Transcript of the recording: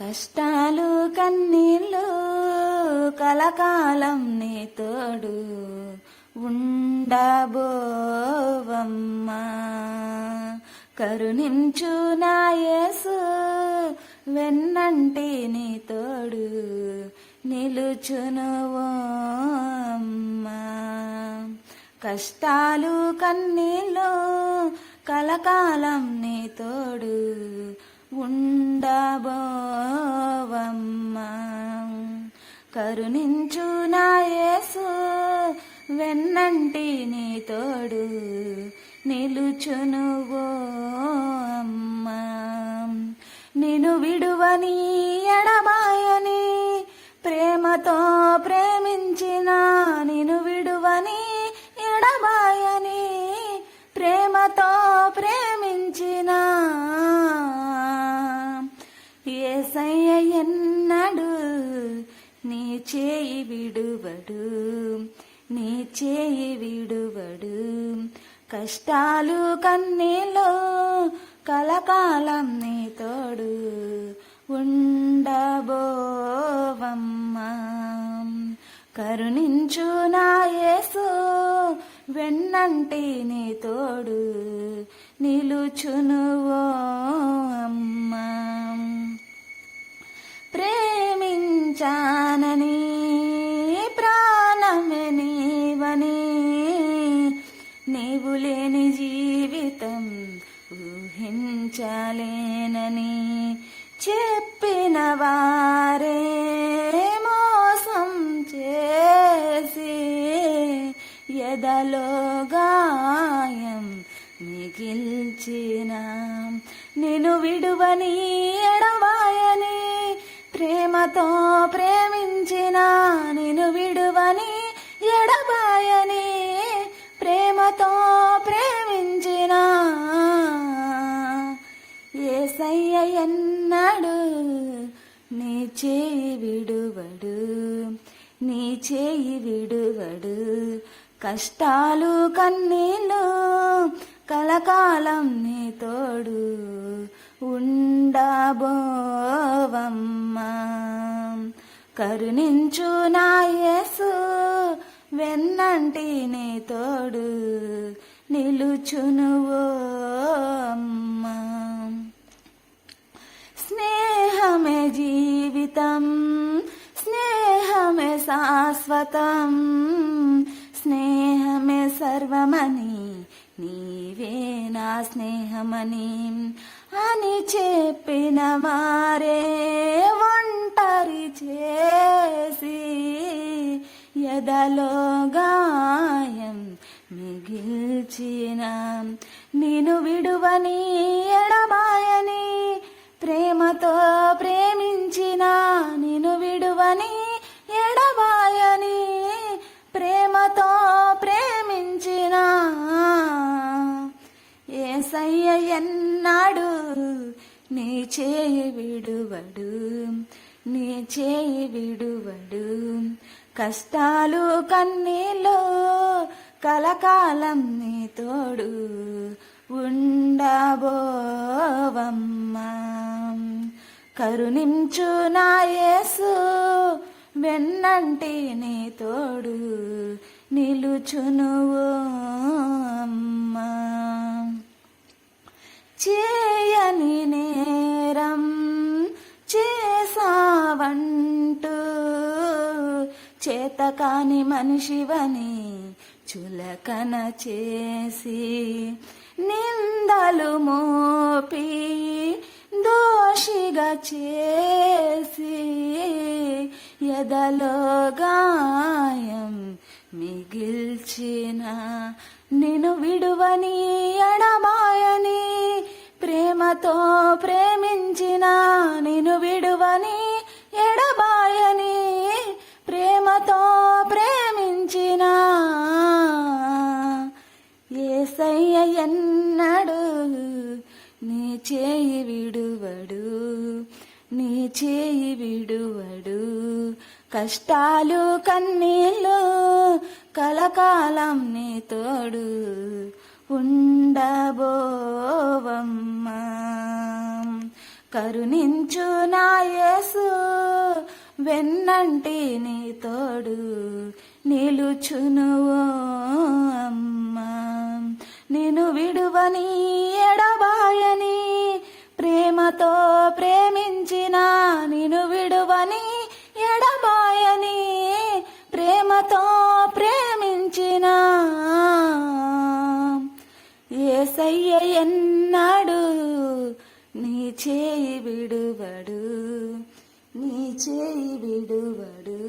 కష్టాలు కన్నీళ్ళు కలకాలం నీ తోడు ఉండబోవమ్మా. కరుణించు నాయసు వెన్నంటి నీ తోడు నిలుచును అమ్మా. కష్టాలు కన్నీళ్ళు కలకాలం నీ తోడు ఉండబోవమ్మా కరుణించు నాయసు వెన్నంటి నీ తోడు నిలుచునువో అమ్మ. అమ్మా విడువని ఎడబాయని ప్రేమతో ప్రేమించిన నిను చేయి విడువడు నీ చేయి విడువడు. కష్టాలు కన్నీలో కలకాలం నీ తోడు ఉండబోవమ్మా. కరుణించు నా యేసు వెన్నంటి నీ తోడు నిలుచునువో అమ్మా. ప్రేమించానని ప్రాణమే నీవని. నీవు లేని జీవితం ఊహించలేనని చెప్పిన వారే మోసం చేసి ఎదలో గాయం మిగిల్చిన. నేను విడువని ప్రేమతో ప్రేమించిన నేను విడువని ఎడబాయని ప్రేమతో ప్రేమించిన ఏసయ్య ఎన్నడు నీ చేయి విడువడు నీ చేయి విడువడు. కష్టాలు కన్నీళ్ళు కలకాలం నీ తోడు ఉండబో కరుణించు నా యేసు వెన్నంటి నీ తోడు నిలుచును అమ్మా. స్నేహమే జీవితం స్నేహమే శాశ్వతం స్నేహమే సర్వమని నీవే నా స్నేహమని అని చెప్పిన వారే ఎదలో గాయం మిగిల్చిన నేను విడువని ఎడబాయని ప్రేమతో ప్రేమించిన నేను విడువని ఎడబాయని ప్రేమతో ప్రేమించిన ఏసయ్య ఎన్నాడు నీ చేయి విడువడు నీ చేయి విడువడు. కష్టాలు కన్నీళ్ళు కలకాలం నీ తోడు ఉండబోవమ్మా. కరుణించు నా యేసు వెన్నంటి నీ తోడు నిలుచును అమ్మా. చేయని నేరం చేసావన్న చేతకాని మనిషివని చులకన చేసి నిందలు మోపి దోషిగా చేసి ఎదలో గాయం మిగిల్చిన నేను విడువని ఎడమాయని ప్రేమతో ప్రేమించిన నేను విడువని చేయి విడువడు నీ చేయి విడువడు. కష్టాలు కన్నీళ్ళు కలకాలం నీ తోడు ఉండబోవమ్మా. కరుణించు నా వెన్నంటి నీ తోడు నిలుచునువో అమ్మా. నేను విడువని ఎడబాయని ప్రేమతో ప్రేమించిన నేను విడువని ఎడబాయని ప్రేమతో ప్రేమించిన. ఏసయ్య ఎన్నాడు నీ చేయి విడువడు నీ చేయి విడువడు.